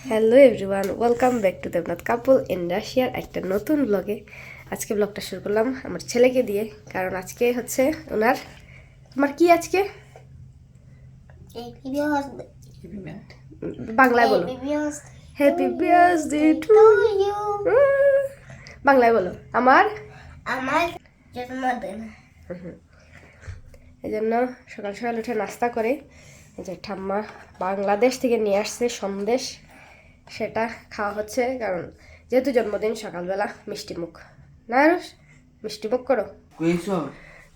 Hello everyone welcome back to Debnath couple in রাশিয়ার একটা নতুন ব্লগে আজকে ব্লগটা শুরু করলাম আমার ছেলেকে দিয়ে কারণ আজকে হচ্ছে ওনার আমার কি আজকে? বাংলায় বলো। হ্যাপি বার্থডে টু বাংলায় বলো। আমার? আমার জন্মদিন। এই জন্য সকাল সকাল উঠে নাস্তা করে এই যে ঠাম্মা বাংলাদেশ থেকে নিয়ে আসছে সন্দেশ। সেটা খাওয়া হচ্ছে কারণ যেহেতু জন্মদিন সকালবেলা মিষ্টি মুখ। না মিষ্টি মুখ করো।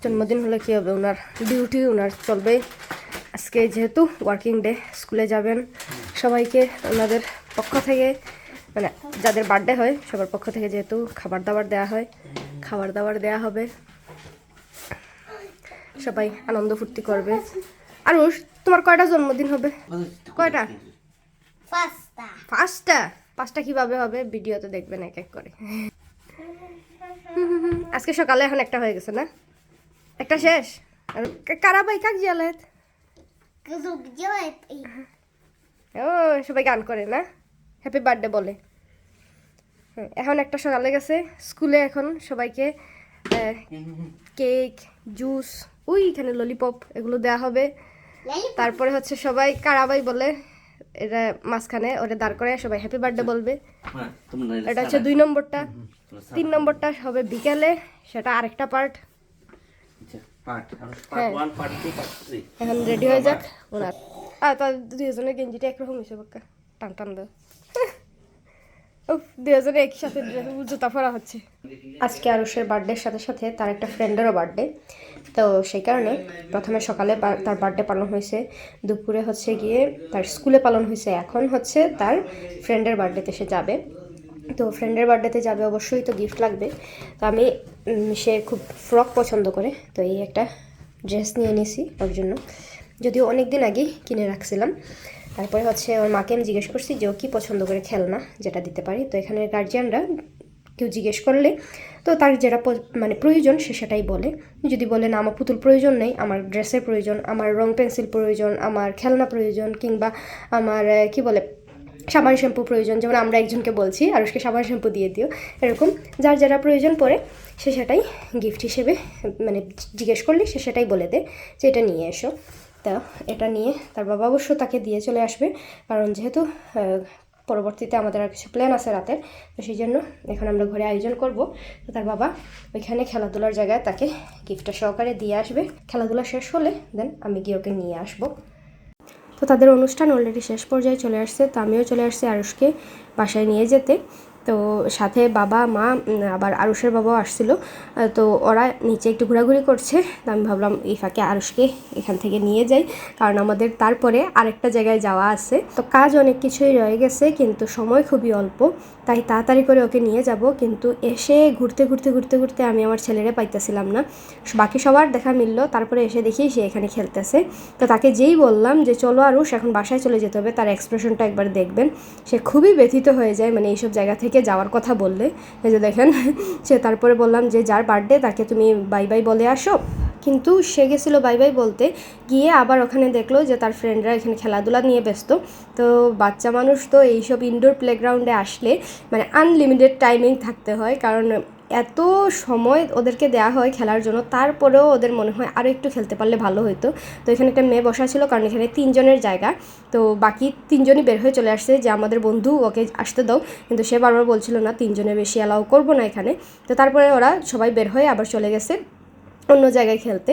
জন্মদিন হলে কী হবে? ওনার ডিউটি ওনার চলবে। আজকে যেহেতু ওয়ার্কিং ডে স্কুলে যাবেন সবাইকে ওনাদের পক্ষ থেকে মানে যাদের বার্থডে হয় সবার পক্ষ থেকে যেহেতু খাবার দাবার দেওয়া হয় খাবার দাবার দেওয়া হবে। সবাই আনন্দ ফুর্তি করবে। আর তোমার কয়টা জন্মদিন হবে? কয়টা? পাস্তা পাঁচটা? পাঁচটা কীভাবে হবে? ভিডিও তো দেখবেন এক এক করে। আজকে সকালে এখন একটা হয়ে গেছে না? একটা শেষ? আর কারা ভাই? কাক জিয়ালে ও সবাই গান করে না? হ্যাপি বার্থডে বলে। এখন একটা সকালে গেছে। স্কুলে এখন সবাইকে কেক জুস ওইখানে ললিপপ এগুলো দেওয়া হবে। তারপরে হচ্ছে সবাই কারাবাই বলে? এটা মাঝখানে ওটা দাঁড় করে সবাই হ্যাপি বার্থডে বলবে। এটা হচ্ছে দুই নম্বরটা। তিন নম্বরটা হবে বিকেলে সেটা আরেকটা পার্ট পার্ট হ্যাঁ। পার্ট 1 পার্ট 2 পার্ট 3 এখন রেডি হয়ে যাক ওনার। আর তার দুজনের গেঞ্জিটা একরকম হয়েছে বাক্কা। টান টান দাও। দুজনে একই সাথে জুতা পরা হচ্ছে। আজকে আরুষের বার্থডের সাথে সাথে তার একটা ফ্রেন্ডেরও বার্থডে তো সেই কারণে প্রথমে সকালে তার বার্থডে পালন হয়েছে। দুপুরে হচ্ছে গিয়ে তার স্কুলে পালন হয়েছে। এখন হচ্ছে তার ফ্রেন্ডের বার্থডেতে সে যাবে। তো ফ্রেন্ডের বার্থডেতে যাবে অবশ্যই তো গিফট লাগবে। তো আমি সে খুব ফ্রক পছন্দ করে, তো এই একটা ড্রেস নিয়ে নিয়েছি ওর জন্য। যদিও অনেক দিন আগেই কিনে রাখছিলাম। তারপরে হচ্ছে ওর মাকে আমি জিজ্ঞেস করছি যে ও কী পছন্দ করে খেলনা যেটা দিতে পারি? তো এখানে গার্জিয়ানরা কেউ জিজ্ঞেস করলে, তো তার যেটা মানে প্রয়োজন সে সেটাই বলে। যদি বলে, না, আমার পুতুল প্রয়োজন নেই, আমার ড্রেসের প্রয়োজন, আমার রং পেন্সিল প্রয়োজন, আমার খেলনা প্রয়োজন, কিংবা আমার কি বলে, সাবান শ্যাম্পু প্রয়োজন, যেমন আমরা একজনকে বলছি, আরুষকে সাবান শ্যাম্পু দিয়ে দিও, এরকম, যার যারা প্রয়োজন পড়ে, সে সেটাই গিফট হিসেবে মানে জিজ্ঞেস করলে সে সেটাই বলে দেয় যে এটা নিয়ে এসো। তা, এটা নিয়ে তার বাবা অবশ্য তাকে দিয়ে চলে আসবে, কারণ যেহেতু পরবর্তীতে আমাদের আর কিছু প্ল্যান আছে রাতের। তো সেই জন্য এখন আমরা ঘরে আয়োজন করব। তো তার বাবা ওইখানে খেলাধুলার জায়গায় তাকে গিফটটা সহকারে দিয়ে আসবে। খেলাধুলা শেষ হলে দেন আমি গিয়ে ওকে নিয়ে আসব। তো তাদের অনুষ্ঠান অলরেডি শেষ পর্যায়ে চলে আসছে। তো আমিও চলে আসছি আরুষকে বাসায় নিয়ে যেতে। তো সাথে বাবা, মা আবার আরুষের বাবাও আসছিল। তো ওরা নিচে একটু ঘোরাঘুরি করছে। তো আমি ভাবলাম এই ফাঁকে আরুষকে এখান থেকে নিয়ে যাই। কারণ আমাদের তারপরে আরেকটা জায়গায় যাওয়া আছে। তো কাজ অনেক কিছুই রয়ে গেছে, কিন্তু সময় খুবই অল্প। তাই তাড়াতাড়ি করে ওকে নিয়ে যাব। কিন্তু এসে ঘুরতে ঘুরতে ঘুরতে ঘুরতে আমি আমার ছেলেরে পাইতেছিলাম না। বাকি সবার দেখা মিললো। তারপরে এসে দেখি সে এখানে খেলতেছে। তো তাকে যেই বললাম যে, চলো আরুষ, এখন বাসায় চলে যেতে হবে। তার এক্সপ্রেশনটা একবার দেখবেন। সে খুবই ব্যথিত হয়ে যায়। মানে এইসব জায়গা থেকে যাওয়ার কথা বললে, এই যে দেখেন, সে তারপরে বললাম যে যার বার্থডে তাকে তুমি বাই বাই বলে আসো। কিন্তু সে গেছিল বাই বাই বলতে, গিয়ে আবার ওখানে দেখল যে তার ফ্রেন্ডরা এখানে খেলাধুলা নিয়ে ব্যস্ত। তো বাচ্চা মানুষ তো এইসব ইনডোর প্লেগ্রাউন্ডে আসলে মানে আনলিমিটেড টাইমিং থাকতে হয়, কারণ এত সময় ওদেরকে দেওয়া হয় খেলার জন্য, তারপরেও ওদের মনে হয় আরও একটু খেলতে পারলে ভালো হতো তো এখানে একটা মেয়ে বসা ছিল, কারণ এখানে তিনজনের জায়গা। তো বাকি তিনজনই বের হয়ে চলে আসছে যে, আমাদের বন্ধু, ওকে আসতে দাও। কিন্তু সে বারবার বলছিল, না, তিনজনের বেশি অ্যালাউ করব না এখানে। তো তারপরে ওরা সবাই বের হয়ে আবার চলে গেছে অন্য জায়গায় খেলতে।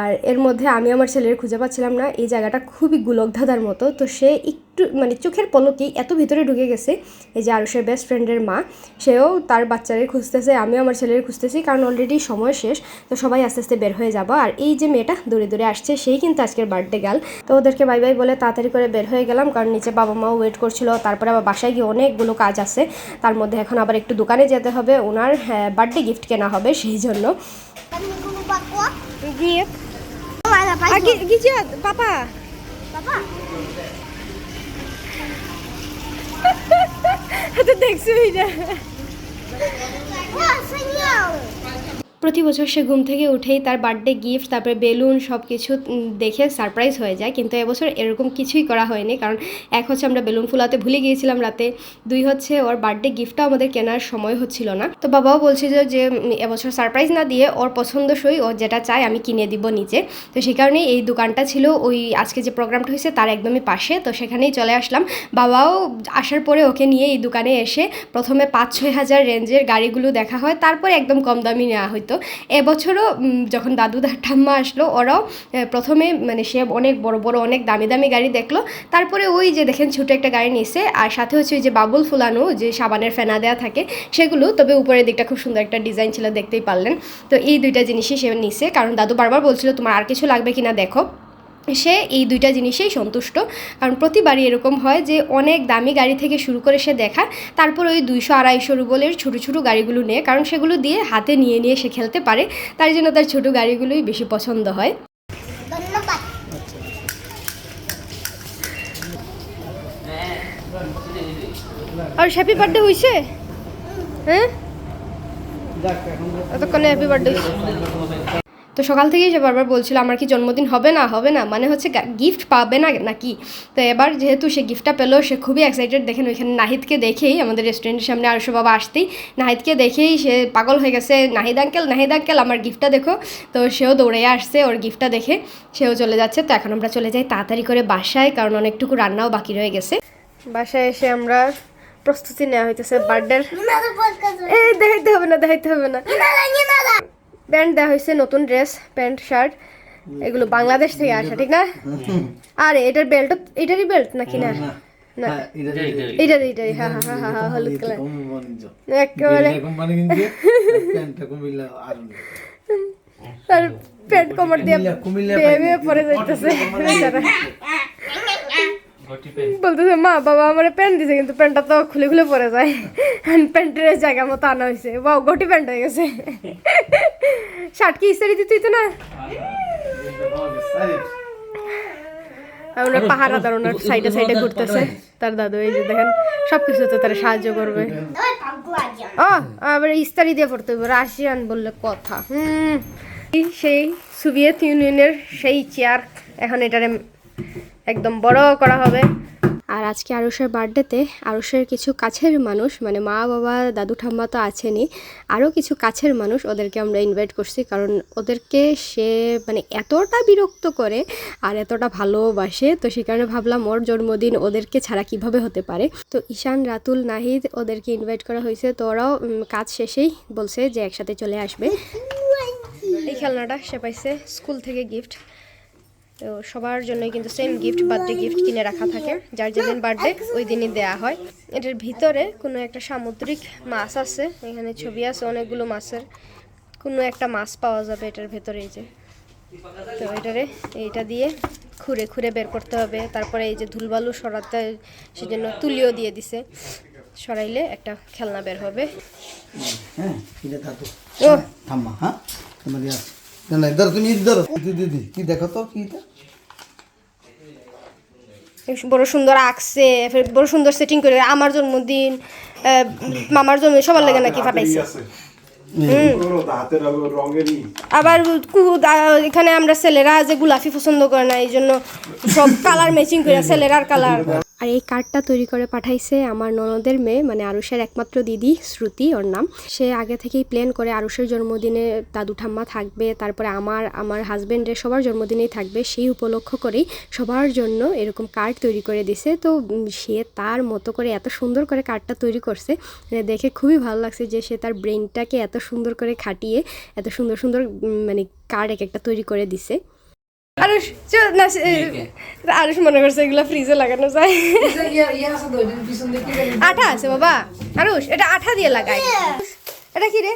আর এর মধ্যে আমি আমার ছেলের খুঁজে পাচ্ছিলাম না। এই জায়গাটা খুবই গুলকধাঁধার মতো। তো সে একটু মানে চোখের পলকেই এত ভিতরে ঢুকে গেছে এই যে আরুষের বেস্ট ফ্রেন্ডের মা সেও তার বাচ্চারে খুঁজতেছে আমিও আমার ছেলের খুঁজতেছি কারণ অলরেডি সময় শেষ তো সবাই আস্তে আস্তে বের হয়ে যাব। আর এই যে মেয়েটা দূরে দূরে আসছে সেই কিন্তু আজকের বার্থডে গেল তো ওদেরকে বাই বাই বলে তাড়াতাড়ি করে বের হয়ে গেলাম কারণ নিচে বাবা মাও ওয়েট করছিল তারপরে আবার বাসায় গিয়ে অনেকগুলো কাজ আছে। তার মধ্যে এখন আবার একটু দোকানে যেতে হবে ওনার হ্যাঁ, বার্থডে গিফট কেনা হবে সেই জন্য। Gift the next video. প্রতি বছর সে ঘুম থেকে উঠেই তার বার্থডে গিফট তারপরে বেলুন সব কিছু দেখে সারপ্রাইজ হয়ে যায়। কিন্তু এবছর এরকম কিছুই করা হয়নি। কারণ এক হচ্ছে আমরা বেলুন ফুলাতে ভুলে গিয়েছিলাম রাতে। দুই হচ্ছে ওর বার্থডে গিফটটাও আমাদের কেনার সময় হচ্ছিল না। তো বাবাও বলছিল যে এবছর সারপ্রাইজ না দিয়ে ওর পছন্দসই ও যেটা চায় আমি কিনে দিব নিজে। তো সেই কারণেই এই দোকানটা ছিল। ওই আজকে যে প্রোগ্রামটা হয়েছে তার একদমই পাশে। তো সেখানেই চলে আসলাম। বাবাও আসার পরে ওকে নিয়ে এই দোকানে এসে প্রথমে পাঁচ ছয় হাজার রেঞ্জের গাড়িগুলো দেখা হয়। তারপরে একদম কম দামি নেওয়া হতো। এবছরও যখন দাদু ঠাম্মা আসলো, ওরাও প্রথমে মানে সে অনেক বড় বড়, অনেক দামি দামি গাড়ি দেখল। তারপরে ওই যে দেখেন ছোটো একটা গাড়ি নিছে, আর সাথে হচ্ছে ওই যে বাবুল ফুলানো, যে সাবানের ফেনা দেওয়া থাকে, সেগুলো, তবে উপরের দিকটা খুব সুন্দর একটা ডিজাইন ছিল, দেখতেই পারলেন। তো এই দুইটা জিনিসই সে নিছে, কারণ দাদু বারবার বলছিল, তোমার আর কিছু লাগবে কিনা দেখো। সে এই দুইটা জিনিসেই সন্তুষ্ট। কারণ প্রতিবারই এরকম হয় যে অনেক দামি গাড়ি থেকে শুরু করে সে দেখা তারপর ওই দুইশো আড়াইশো রুবলের ছোটো ছোটো গাড়িগুলো নেয় কারণ সেগুলো দিয়ে হাতে নিয়ে নিয়ে সে খেলতে পারে তার জন্য তার ছোটো গাড়িগুলোই বেশি পছন্দ হয়। আর হ্যাপি বার্থডে হয়েছে হ্যাঁ? এতক্ষণে হ্যাপি বার্থডে তো সকাল থেকেই সে বারবার বলছিল আমার কি জন্মদিন হবে না? হবে না? মানে হচ্ছে গিফট পাবে না নাকি? তো এবার যেহেতু সে গিফটটা পেল সে খুবই এক্সাইটেড দেখেন ওইখানে নাহিদকে দেখেই আমাদের রেস্টুরেন্টের সামনে আরশো বাবা আসতেই। নাহিদকে দেখেই সে পাগল হয়ে গেছে নাহিদ আঙ্কেল নাহিদ আঙ্কেল আমার গিফটটা দেখো। তো সেও দৌড়ে আসছে ওর গিফটটা দেখে সেও চলে যাচ্ছে। তো এখন আমরা চলে যাই তাড়াতাড়ি করে বাসায় কারণ অনেকটুকু রান্নাও বাকি রয়ে গেছে। বাসায় এসে আমরা প্রস্তুতি নেওয়া হইতেছে বার্থডের পডকাস্ট এই দেখাইতে হবে না দেখাইতে হবে না। প্যান্ট দেওয়া হয়েছে নতুন ড্রেস প্যান্ট শার্ট। এগুলো বাংলাদেশ থেকে আসা ঠিক না? আরে এটার বেল্ট এটারই বেল্ট নাকি না? না এটার এটারই হ্যাঁ হ্যাঁ হ্যাঁ হ্যাঁ হলুদ কালার একেবারে। তার প্যান্ট কমর দিয়ে পরে যাইতেছে। বলতেছে মা বাবা আমার প্যান্ট দিছে কিন্তু প্যান্টটা তো খুলে খুলে পরে যায়। প্যান্টের জায়গা মতো আনা হয়েছে। বা গটি প্যান্ট হয়ে গেছে। শার্ট কি ইস্তারি দিতেই তো না? ওনার পাহারা দার ওনার সাইডে সাইডে ঘুরতেছে। তার দাদু এই যে দেখেন সব কিছুতে তারা সাহায্য করবে। ও আবার ইস্তারি দিয়ে পড়তে হবে রাশিয়ান বললে কথা। হুম সেই সোভিয়েত ইউনিয়নের সেই চেয়ার এখন এটারে একদম বড় করা হবে। আর আজকে আরুষের বার্থডেতে আরুষের কিছু কাছের মানুষ মানে মা, বাবা, দাদু, ঠাম্মা তো আছেনই আরও কিছু কাছের মানুষ ওদেরকে আমরা ইনভাইট করছি। কারণ ওদেরকে সে মানে এতটা বিরক্ত করে আর এতটা ভালোবাসে, তো সেই কারণে ভাবলাম ওর জন্মদিন ওদেরকে ছাড়া কীভাবে হতে পারে? তো ঈশান, রাতুল, নাহিদ ওদেরকে ইনভাইট করা হয়েছে। তো ওরাও কাজ শেষেই বলছে যে একসাথে চলে আসবে। এই খেলনাটা সে পাইছে স্কুল থেকে গিফট তো সবার জন্যই কিন্তু সেম গিফট বার্থডে গিফট কিনে রাখা থাকে। যার যেদিন বার্থডে ওই দিনই দেয়া হয়। এটার ভিতরে কোনো একটা সামুদ্রিক মাছ আছে। এখানে ছবি আছে অনেকগুলো মাছের। কোনো একটা মাছ পাওয়া যাবে এটার ভেতরে এই যে। তো এটারে এইটা দিয়ে খুঁড়ে খুঁড়ে বের করতে হবে। তারপরে এই যে ধুলবালু সরাতে সেজন্য তুলিও দিয়ে দিছে। সরাইলে একটা খেলনা বের হবে। হ্যাঁ দাদু ও। থাম্মা হ্যাঁ? আছে না না ধরো তুমি ঈদ ধরো। দিদি দিদি কি দেখো তো কি বড় সুন্দর আঁকছে ফের বড় সুন্দর সেটিং করে আমার জন্মদিন মামার জন্মদিন সবার লাগে নাকি ফাটাইছে হাতের আবার এখানে আমরা ছেলেরা যে গোলাপি পছন্দ করে না এই জন্য সব কালার ম্যাচিং করে ছেলেরার কালার আর এই কার্ডটা তৈরি করে পাঠাইছে আমার ননদের মেয়ে মানে আরুষের একমাত্র দিদি, শ্রুতি ওর নাম। সে আগে থেকেই প্ল্যান করে আরুষের জন্মদিনে দাদু ঠাম্মা থাকবে, তারপরে আমার আমার হাজব্যান্ডের সবার জন্মদিনেই থাকবে, সেই উপলক্ষ করেই সবার জন্য এরকম কার্ড তৈরি করে দিছে। তো সে তার মতো করে এত সুন্দর করে কার্ডটা তৈরি করছে মানে দেখে খুবই ভালো লাগছে যে সে তার ব্রেনটাকে এত সুন্দর করে খাটিয়ে, এত সুন্দর সুন্দর মানে কার্ড এক একটা তৈরি করে দিছে। আরুষ চ- না সে- আরুষ মনে করছে এগুলো ফ্রিজে লাগানো যায়। আঠা আছে বাবা। আরুষ এটা আঠা দিয়ে লাগাই। এটা কি রে?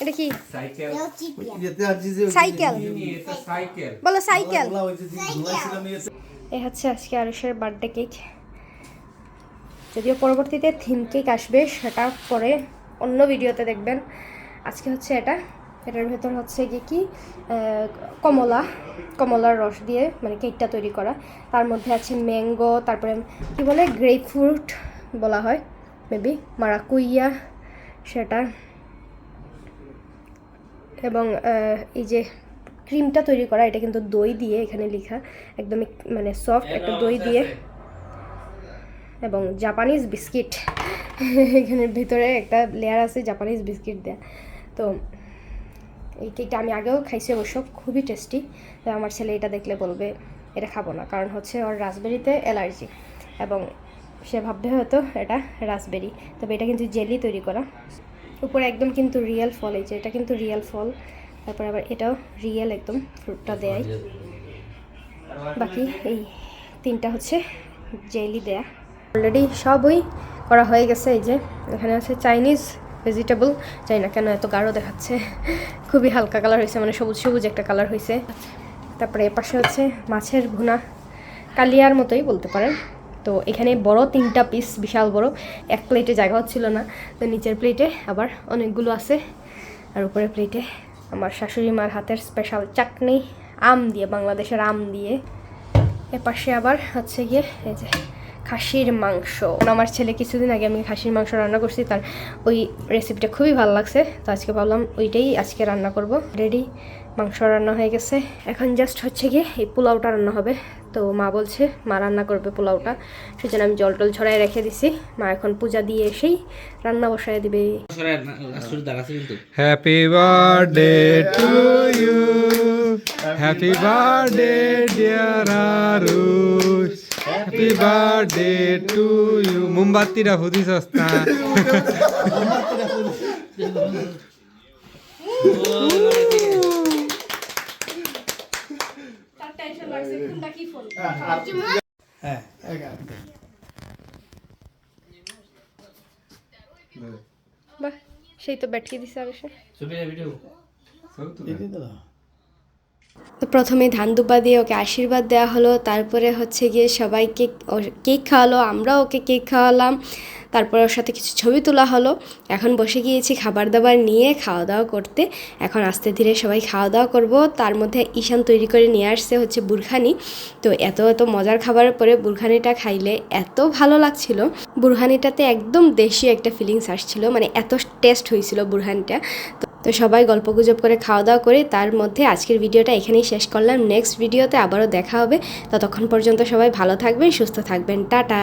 এটা কি? সাইকেল বলো সাইকেল। এ হচ্ছে আজকে আরুষের বার্থডে কেক যদিও পরবর্তীতে থিম কেক আসবে সেটা পরে অন্য ভিডিওতে দেখবেন। আজকে হচ্ছে এটা। এটার ভেতর হচ্ছে গিয়ে কি কমলা, কমলার রস দিয়ে মানে কেকটা তৈরি করা। তার মধ্যে আছে ম্যাঙ্গো তারপরে কি বলে গ্রেপ ফ্রুট বলা হয় মেবি মারাকুইয়া সেটা। এবং এই যে ক্রিমটা তৈরি করা, এটা কিন্তু দই দিয়ে এখানে লেখা, একদমই মানে সফট একটা দই দিয়ে। এবং জাপানিজ বিস্কিট এখানের ভিতরে একটা লেয়ার আছে জাপানিজ বিস্কিট দেয়া। তো এই কেকটা আমি আগেও খাইছি অবশ্য খুবই টেস্টি আমার ছেলে এটা দেখলে বলবে এটা খাব না। কারণ হচ্ছে ওর রাসবেরিতে অ্যালার্জি এবং সে ভাববে হয়তো এটা রাসবেরি তবে এটা কিন্তু জেলি তৈরি করা। উপরে একদম কিন্তু রিয়েল ফল এই যে এটা কিন্তু রিয়েল ফল। তারপরে আবার এটাও রিয়েল একদম ফ্রুটটা দেয় বাকি এই তিনটা হচ্ছে জেলি দেয়া। অলরেডি সবই করা হয়ে গেছে এই যে এখানে আছে চাইনিজ ভেজিটেবল জানি না কেন এত গাঢ় দেখাচ্ছে। খুবই হালকা কালার হয়েছে মানে সবুজ সবুজ একটা কালার হয়েছে। তারপরে এ পাশে হচ্ছে মাছের ভুনা, কালিয়ার মতোই বলতে পারেন। তো এখানে বড় তিনটা পিস বিশাল বড়, এক প্লেটে জায়গা হচ্ছিল না। তো নিচের প্লেটে আবার অনেকগুলো আছে। আর উপরে প্লেটে আমার শাশুড়ি মার হাতের স্পেশাল চাটনি, আম দিয়ে, বাংলাদেশের আম দিয়ে। এ পাশে আবার হচ্ছে গিয়ে এই যে খাসির মাংস। আমার ছেলে কিছুদিন আগে আমি খাসির মাংস রান্না করছি, তার ওই রেসিপিটা খুবই ভালো লাগছে। তো আজকে ভাবলাম ওইটাই আজকে রান্না করব। রেডি মাংস রান্না হয়ে গেছে। এখন জাস্ট হচ্ছে গিয়ে এই পোলাওটা রান্না হবে। তো মা বলছে, মা রান্না করবে পোলাওটা। সেজন্য আমি জল টল ছড়াই রেখে দিছি। মা এখন পূজা দিয়ে এসেই রান্না বসায় দিবে। আসলে দাঁড়াচ্ছে কিন্তু Happy birthday to you. Happy Happy birthday to you. মোমবাতিটা ফুদি সস্তা হ্যাঁ বাহ সেই তো ব্যাটকে দিছে আর ছবি ভিডিও তো প্রথমে ধান দুপা দিয়ে ওকে আশীর্বাদ দেওয়া হলো, তারপরে হচ্ছে গিয়ে সবাইকে কেক খাওয়ালো আমরা ওকে কেক খাওয়ালাম। তারপরে ওর সাথে কিছু ছবি তোলা হলো। এখন বসে গিয়েছি খাবার দাবার নিয়ে খাওয়া দাওয়া করতে। এখন আস্তে ধীরে সবাই খাওয়া দাওয়া করব। তার মধ্যে ঈশান তৈরি করে নিয়ে আসছে হচ্ছে বুরখানি। তো এত এত মজার খাবারের পরে বুরখানিটা খাইলে এত ভালো লাগছিল। বুরহানিটাতে একদম দেশি একটা ফিলিংস আসছিল। মানে এত টেস্ট হয়েছিল বুরহানিটা তো সবাই গল্প গুজব করে খাওয়া দাওয়া করে তার মধ্যে আজকের ভিডিওটা এখানেই শেষ করলাম। নেক্সট ভিডিওতে আবারও দেখা হবে। ততক্ষণ পর্যন্ত সবাই ভালো থাকবেন, সুস্থ থাকবেন। টাটা!